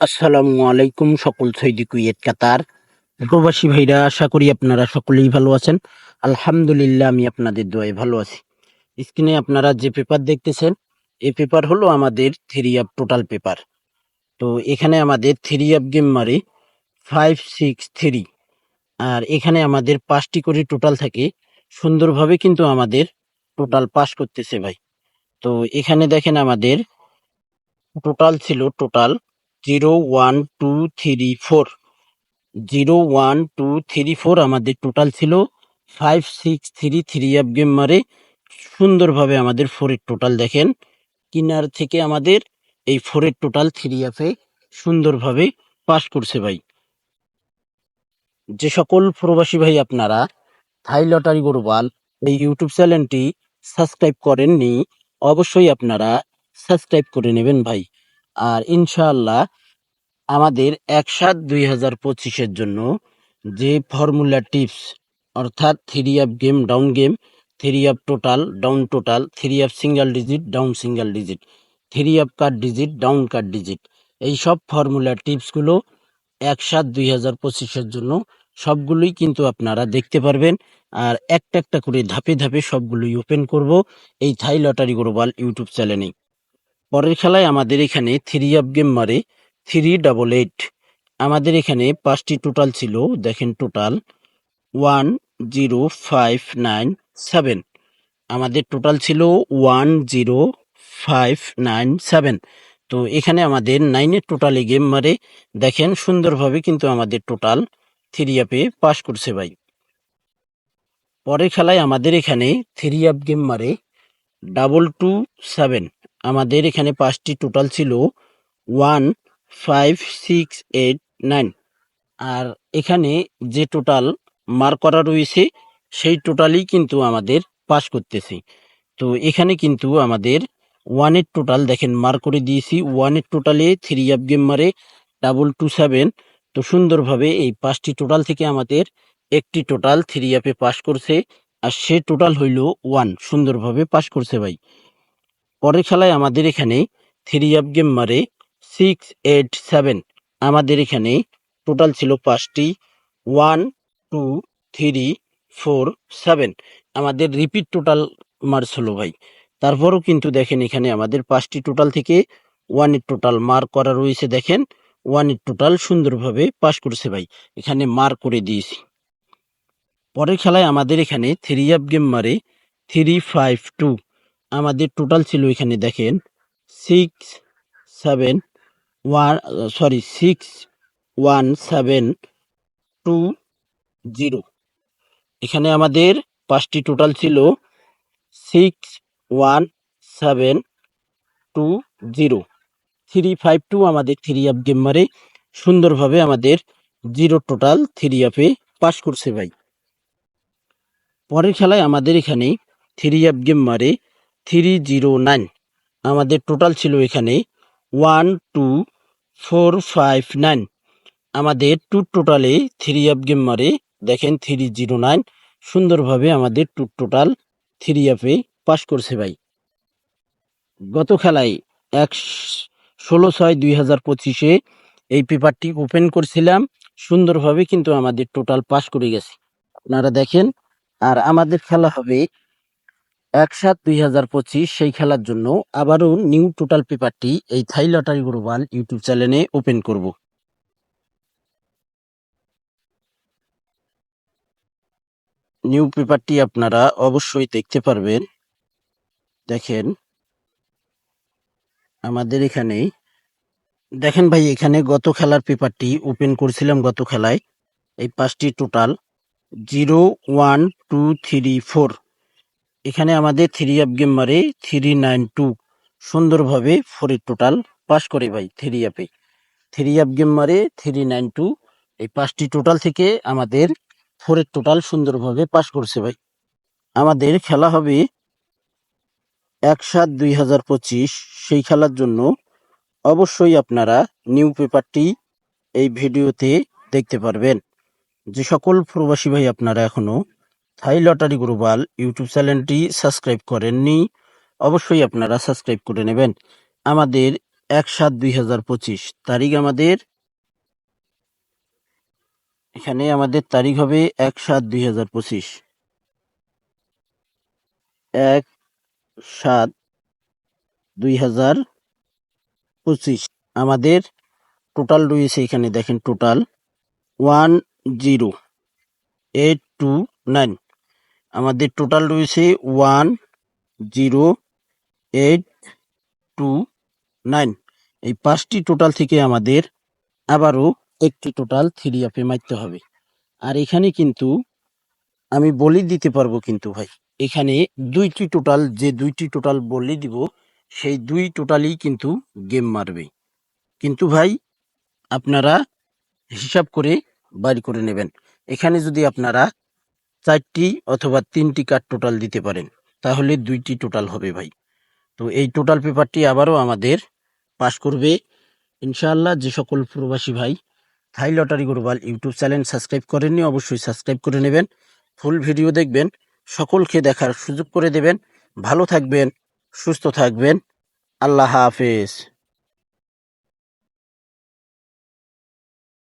আসসালামু আলাইকুম সকল সৈদি কুয়েত, কাতার। প্রবাসী ভাইরা, আশা করি আপনারা সকলেই ভালো আছেন। আলহামদুলিল্লাহ, আমি আপনাদের দোয়ায় ভালো আছি। স্ক্রিনে আপনারা যে পেপার দেখতেছেন, এই পেপার হলো আমাদের থ্রি আপ টোটাল পেপার। তো এখানে আমাদের থ্রি আপ গেম মারে ফাইভ, সিক্স, থ্রি। আর এখানে আমাদের পাঁচটি করে টোটাল থাকে। সুন্দরভাবে কিন্তু আমাদের টোটাল পাস করতেছে ভাই। তো এখানে দেখেন আমাদের টোটাল ছিল total zero one two three four zero one two three four আমাদের টোটাল ছিল five six three three off game মারে সুন্দরভাবে আমাদের ফোরের টোটাল দেখেন। কিনার থেকে আমাদের এই ফোরের টোটাল থ্রি অফে সুন্দরভাবে পাস করছে ভাই। যে সকল প্রবাসী ভাই আপনারা থাই লটারি গরুবাল এই ইউটিউব চ্যানেলটি সাবস্ক্রাইব করেননি, অবশ্যই আপনারা সাবস্ক্রাইব করে নেবেন ভাই। আর ইনশাআল্লাহ আমাদের এক সাত দুই হাজার পঁচিশের জন্য যে ফর্মুলা টিপস অর্থাৎ three off game down game three off total down total three off single digit down single digit three off cut digit down cut digit এই সব ফর্মুলা টিপসগুলো এক সাত দুই হাজার পঁচিশের জন্য সবগুলোই কিন্তু আপনারা দেখতে পারবেন। আর একটা একটা করে ধাপে ধাপে সবগুলোই ওপেন করব এই থাই লটারি গ্লোবাল ইউটিউব চ্যানেলে পরের খেলায় আমাদের এখানে থ্রি অফ গেম মারে থ্রি ডাবল এইট আমাদের এখানে পাঁচটি টোটাল ছিল, দেখেন total one zero five nine seven আমাদের টোটাল ছিল one zero five nine seven তো এখানে আমাদের নাইনের টোটালে গেম মারে। দেখেন সুন্দরভাবে কিন্তু আমাদের টোটাল থ্রি অ্যাপে পাস করছে ভাই। পরের খেলায় আমাদের এখানে থ্রি অ্যাপ গেম মারে ডাবল টু সেভেন আমাদের এখানে পাঁচটি টোটাল ছিল one five six eight nine আর এখানে যে টোটাল মার করা রয়েছে, সেই টোটালই কিন্তু আমাদের পাস করতেছে। তো এখানে কিন্তু আমাদের ওয়ানের টোটাল দেখেন মার করে দিয়েছি। ওয়ানের টোটালে থ্রি অফ গেম মারে ডাবল টু সেভেন তো সুন্দরভাবে এই পাঁচটি টোটাল থেকে আমাদের একটি টোটাল থ্রি অ্যাপে পাস করছে। আর সে টোটাল হইল ওয়ান সুন্দরভাবে পাস করছে ভাই। পরের খেলায় আমাদের এখানে থ্রি অফ গেম মারে সিক্স এইট সেভেন আমাদের এখানে টোটাল ছিল পাঁচটি। One two three four seven আমাদের রিপিট টোটাল মার্কস হলো ভাই। তারপরও কিন্তু দেখেন এখানে আমাদের পাঁচটি টোটাল থেকে ওয়ানের টোটাল মার্ক করা রয়েছে দেখেন। ওয়ানের টোটাল সুন্দরভাবে পাস করছে ভাই। এখানে মার্ক করে দিয়েছি। পরের খেলায় আমাদের এখানে থ্রি অফ গেম মারে থ্রি ফাইভ টু আমাদের টোটাল ছিল এখানে দেখেন six seven one sorry six one seven two zero এখানে আমাদের পাঁচটি টোটাল ছিল six one seven two zero three five two আমাদের থ্রি অফ গেম মারে সুন্দরভাবে আমাদের জিরো টোটাল থ্রি অফে পাস করছে ভাই। পরের খেলায় আমাদের এখানে থ্রি অফ গেম মারে থ্রি জিরো নাইন আমাদের টোটাল ছিল এখানে one two four five nine আমাদের টু টোটালে থ্রি অফ গেম মারে দেখেন থ্রি জিরো নাইন সুন্দরভাবে আমাদের টু টোটাল থ্রি অফে পাস করছে ভাই। গত খেলায় এক ষোলো ছয় দুই হাজার পঁচিশে এই পেপারটি ওপেন করছিলাম। সুন্দরভাবে কিন্তু আমাদের টোটাল পাস করে গেছে। আপনারা দেখেন, আর আমাদের খেলা হবে এক সাত দুই হাজার পঁচিশ সেই খেলার জন্য আবারও নিউ টোটাল পেপারটি এই থাই লটারি গ্লোবাল ইউটিউব চ্যানেলে ওপেন করব। নিউ পেপারটি আপনারা অবশ্যই দেখতে পারবেন। দেখেন, আমাদের এখানে দেখেন ভাই, এখানে গত খেলার পেপারটি ওপেন করছিলাম গত খেলায়। এই পাঁচটি total, zero one two three four. এখানে আমাদের থ্রি অফ গেম মারে থ্রি নাইন টু সুন্দরভাবে ফোরের টোটাল পাস করে ভাই থ্রি অ্যাপে থ্রি অফ গেম মারে থ্রি নাইন টু এই পাঁচটি টোটাল থেকে আমাদের ফোরের টোটাল সুন্দরভাবে পাস করছে ভাই। আমাদের খেলা হবে এক সাত দুই হাজার পঁচিশ, সেই খেলার জন্য অবশ্যই আপনারা নিউ পেপারটি এই ভিডিওতে দেখতে পারবেন। যে সকল প্রবাসী ভাই আপনারা এখনও থাই লটারি গ্লোবাল ইউটিউব চ্যানেলটি সাবস্ক্রাইব করেননি, অবশ্যই আপনারা সাবস্ক্রাইব করে নেবেন। আমাদের এক সাত দুই হাজার পঁচিশ তারিখ আমাদের। এখানে আমাদের তারিখ হবে এক সাত দুই হাজার পঁচিশ। এক সাত দুই হাজার পঁচিশ আমাদের টোটাল রয়েছে এখানে দেখেন total one zero eight two nine. আমাদের টোটাল রয়েছে one zero eight two nine এই পাঁচটি টোটাল থেকে আমাদের আবারও একটি টোটাল থ্রি আপে মারতে হবে। আর এখানে কিন্তু আমি বলি দিতে পারব কিন্তু ভাই, এখানে দুইটি টোটাল যে দুইটি টোটাল বলি দিব, সেই দুই টোটালই কিন্তু গেম মারবে। কিন্তু ভাই, আপনারা হিসাব করে বাড়ি করে নেবেন। এখানে যদি আপনারা চারটি অথবা তিনটি কার্ড টোটাল দিতে পারেন, তাহলে দুইটি টোটাল হবে ভাই। তো এই টোটাল পেপারটি আবারও আমাদের পাস করবে। ইনশাআল্লাহ যে সকল প্রবাসী ভাই Thai lottery global YouTube channel subscribe করেননি, অবশ্যই সাবস্ক্রাইব করে নেবেন। ফুল ভিডিও দেখবেন, সকলকে দেখার সুযোগ করে দেবেন। ভালো থাকবেন, সুস্থ থাকবেন। আল্লাহ হাফেজ।